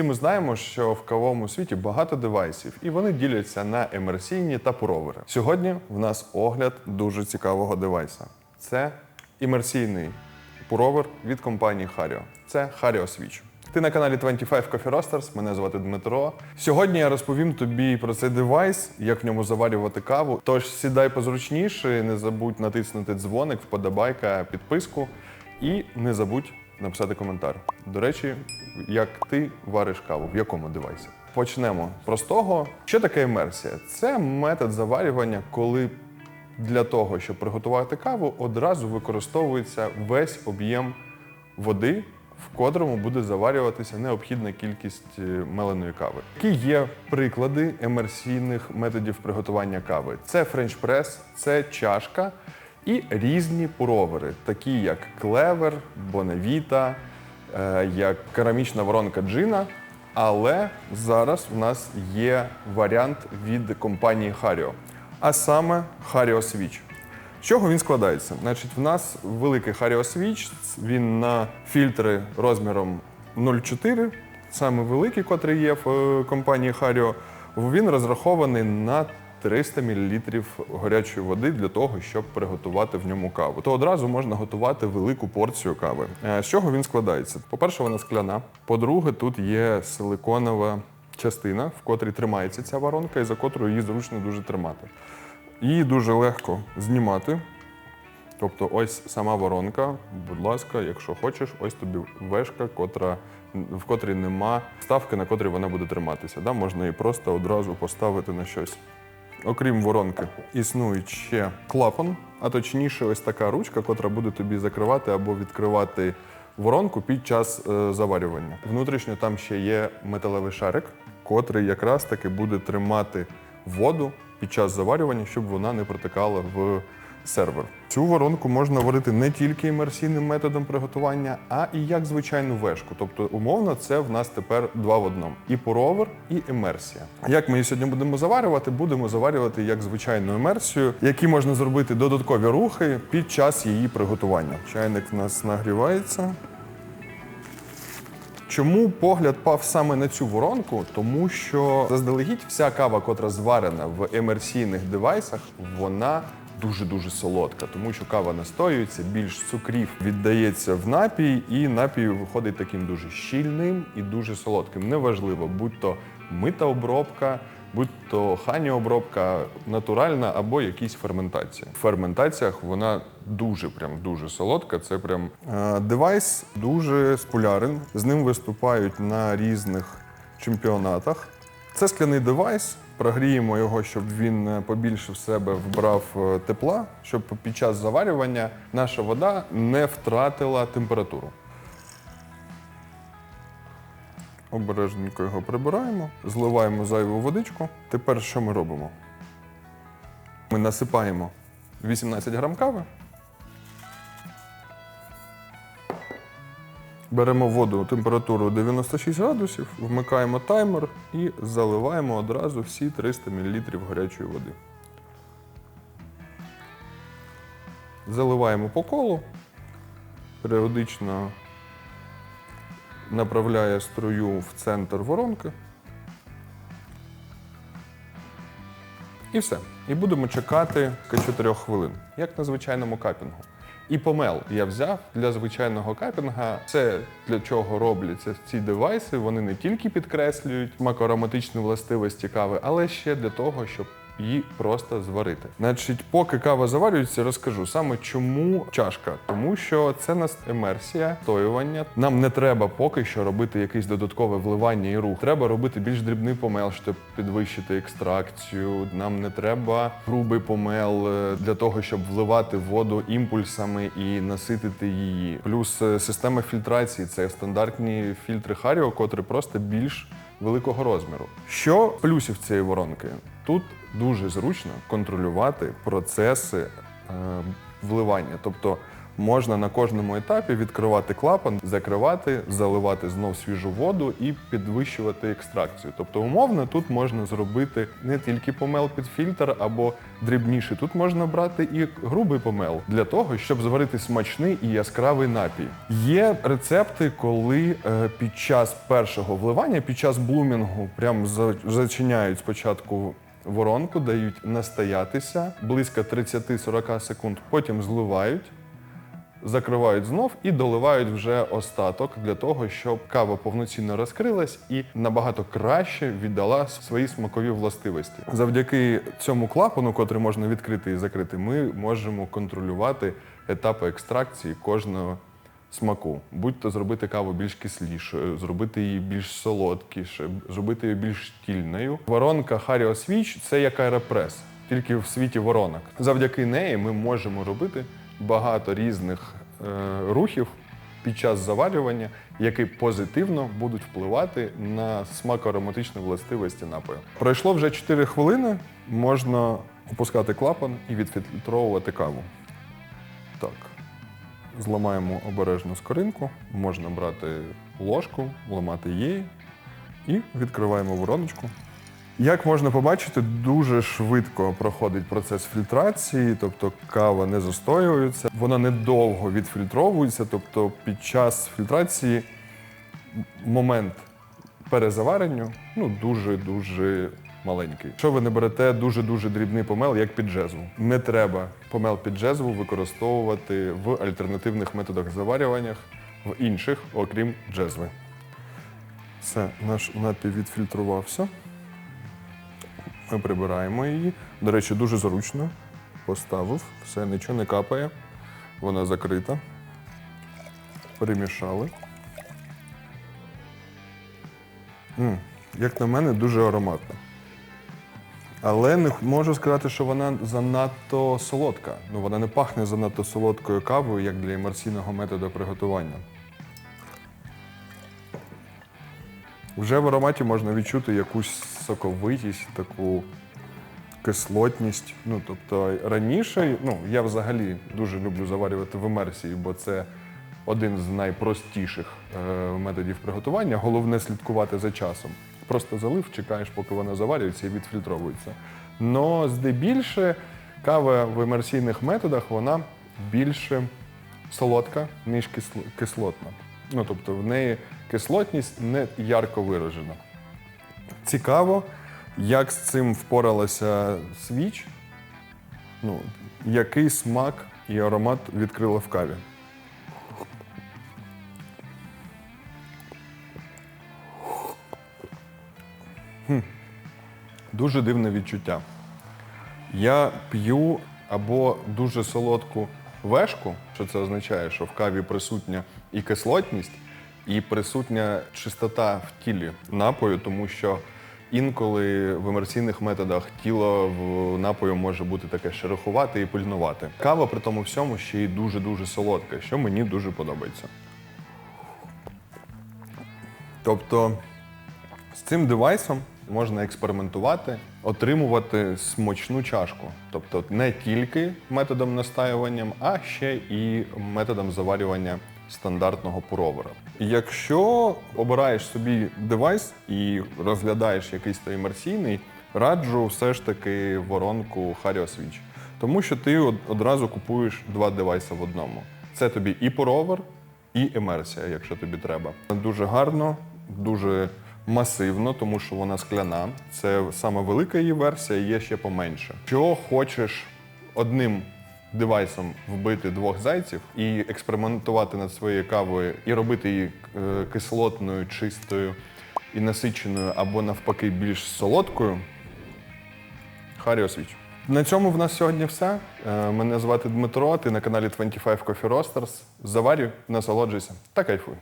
Всі ми знаємо, що в кавовому світі багато девайсів, і вони діляться на емерсійні та пуровери. Сьогодні в нас огляд дуже цікавого девайса. Це імерсійний пуровер від компанії Hario. Це Hario Switch. Ти на каналі 25 Coffee Roasters, мене звати Дмитро. Сьогодні я розповім тобі про цей девайс, як в ньому заварювати каву. Тож сідай позручніше, не забудь натиснути дзвоник, вподобайка, підписку і не забудь написати коментар. До речі, як ти вариш каву, в якому девайсі? Почнемо з того, що таке емерсія. Це метод заварювання, коли для того, щоб приготувати каву, одразу використовується весь об'єм води, в котрому буде заварюватися необхідна кількість е, меленої кави. Які є приклади емерсійних методів приготування кави? Це френч-прес, це чашка і різні пуровери, такі як клевер, бонавіта, е, як керамічна воронка джина. Але зараз в нас є варіант від компанії Hario, а саме Hario Switch. З чого він складається? Значить, в нас великий Hario Switch, він на фільтри розміром 0,4, саме великий, котрий є в е, компанії Hario, він розрахований на 300 мл гарячої води для того, щоб приготувати в ньому каву. То одразу можна готувати велику порцію кави. Е, З чого він складається? По-перше, вона скляна. По-друге, тут є силиконова частина, в котрій тримається ця воронка, і за котрою її зручно дуже тримати. Її дуже легко знімати. Тобто, ось сама воронка, будь ласка, якщо хочеш, ось тобі вешка, котра, в котрій нема ставки, на котрій вона буде триматися. Да? Можна її просто одразу поставити на щось. Окрім воронки, існує ще клапан, а точніше, ось така ручка, котра буде тобі закривати або відкривати воронку під час е, заварювання. Внутрішньо там ще є металевий шарик, котрий якраз таки буде тримати воду під час заварювання, щоб вона не протикала в сервер. Цю воронку можна варити не тільки імерсійним методом приготування, а і як звичайну вешку. Тобто, умовно, це в нас тепер два в одному: і пуровер, і емерсія. Як ми її сьогодні будемо заварювати? Будемо заварювати як звичайну емерсію, які можна зробити додаткові рухи під час її приготування. Чайник в нас нагрівається. Чому погляд пав саме на цю воронку? Тому що заздалегідь вся кава, котра зварена в емерсійних девайсах, вона дуже-дуже солодка, тому що кава настоюється, більш цукрів віддається в напій, і напій виходить таким дуже щільним і дуже солодким. Неважливо, будь то мита обробка, будь то хані-обробка, натуральна або якісь ферментації. В ферментаціях вона дуже прям дуже солодка. Це прям е, девайс дуже популярен. З ним виступають на різних чемпіонатах. Це скляний девайс. Прогріємо його, щоб він е, побільше в себе вбрав е, тепла, щоб під час заварювання наша вода не втратила температуру. Обережненько його прибираємо, зливаємо зайву водичку. Тепер що ми робимо? Ми насипаємо 18 грам кави. Беремо воду температуру 96 градусів, вмикаємо таймер і заливаємо одразу всі 300 мл гарячої води. Заливаємо по колу, періодично направляє струю в центр воронки. І все. І будемо чекати 4 хвилин, як на звичайному капінгу. І помел я взяв для звичайного капінга. Це для чого робляться ці девайси. Вони не тільки підкреслюють макроароматичні властивості кави, але ще для того, щоб її просто зварити. Значить, поки кава заварюється, розкажу саме чому чашка. Тому що це нас емерсія, стоювання. Нам не треба поки що робити якесь додаткове вливання і рух. Треба робити більш дрібний помел, щоб підвищити екстракцію. Нам не треба грубий помел е, для того, щоб вливати воду імпульсами і наситити її. Плюс е, система фільтрації це стандартні фільтри Харіо, котрі просто більш великого розміру. Що плюсів цієї воронки? Тут дуже зручно контролювати процеси е, вливання. Тобто можна на кожному етапі відкривати клапан, закривати, заливати знов свіжу воду і підвищувати екстракцію. Тобто, умовно, тут можна зробити не тільки помел під фільтр або дрібніший, тут можна брати і грубий помел для того, щоб зварити смачний і яскравий напій. Є рецепти, коли е, під час першого вливання, під час блумінгу, прям зачиняють спочатку воронку, дають настоятися близько 30-40 секунд, потім зливають закривають знов і доливають вже остаток для того, щоб кава повноцінно розкрилась і набагато краще віддала свої смакові властивості. Завдяки цьому клапану, котрий можна відкрити і закрити, ми можемо контролювати етапи екстракції кожного. Смаку, будь-то зробити каву більш кислішою, зробити її більш солодкіше, зробити її більш щільною. Воронка Harrio Switch – це як аеропрес, тільки в світі воронок. Завдяки неї ми можемо робити багато різних е, рухів під час заварювання, які позитивно будуть впливати на смако-ароматичні властивості напою. Пройшло вже 4 хвилини, можна опускати клапан і відфільтровувати каву. Так. Зламаємо обережно скоринку, можна брати ложку, ламати її і відкриваємо вороночку. Як можна побачити, дуже швидко проходить процес фільтрації, тобто кава не застоюється, вона недовго відфільтровується, тобто під час фільтрації момент перезаварення ну, дуже-дуже маленький. Якщо ви не берете дуже-дуже дрібний помел, як під джезву, не треба помел під джезву використовувати в альтернативних методах заварювання в інших, окрім джезви. Все, наш напій відфільтрувався. Ми прибираємо її. До речі, дуже зручно. Поставив, все, нічого не капає. Вона закрита. Перемішали. М, Як на мене, дуже ароматна. Але не можу сказати, що вона занадто солодка. Ну, вона не пахне занадто солодкою кавою, як для імерсійного методу приготування. Вже в ароматі можна відчути якусь соковитість, таку кислотність. Ну, тобто раніше, ну, я взагалі дуже люблю заварювати в імерсії, бо це один з найпростіших е, методів приготування. Головне слідкувати за часом. Просто залив, чекаєш, поки вона заварюється і відфільтровується. Но здебільше кава в імерсійних методах вона більше солодка, ніж кислотна. Ну, тобто в неї кислотність не ярко виражена. Цікаво, як з цим впоралася свіч, ну, який смак і аромат відкрила в каві. Хм. Дуже дивне відчуття. Я п'ю або дуже солодку вешку, що це означає, що в каві присутня і кислотність, і присутня чистота в тілі напою, тому що інколи в імерсійних методах тіло в напою може бути таке шерохувате і пильнувате. Кава при тому всьому ще й дуже-дуже солодка, що мені дуже подобається. Тобто з цим девайсом можна експериментувати, отримувати смачну чашку. Тобто не тільки методом настаюванням, а ще і методом заварювання стандартного пуровера. Якщо обираєш собі девайс і розглядаєш якийсь той імерсійний, раджу все ж таки воронку Harrio Switch. Тому що ти одразу купуєш два девайси в одному. Це тобі і пуровер, і емерсія, якщо тобі треба. Дуже гарно, дуже масивно, тому що вона скляна. Це саме велика її версія, є ще поменше. Що хочеш одним девайсом вбити двох зайців і експериментувати над своєю кавою, і робити її е, кислотною, чистою і насиченою, або навпаки більш солодкою. Харіо Свіч. На цьому в нас сьогодні все. Е, Мене звати Дмитро, ти на каналі 25 Coffee Roasters. Заварюй, насолоджуйся та кайфуй.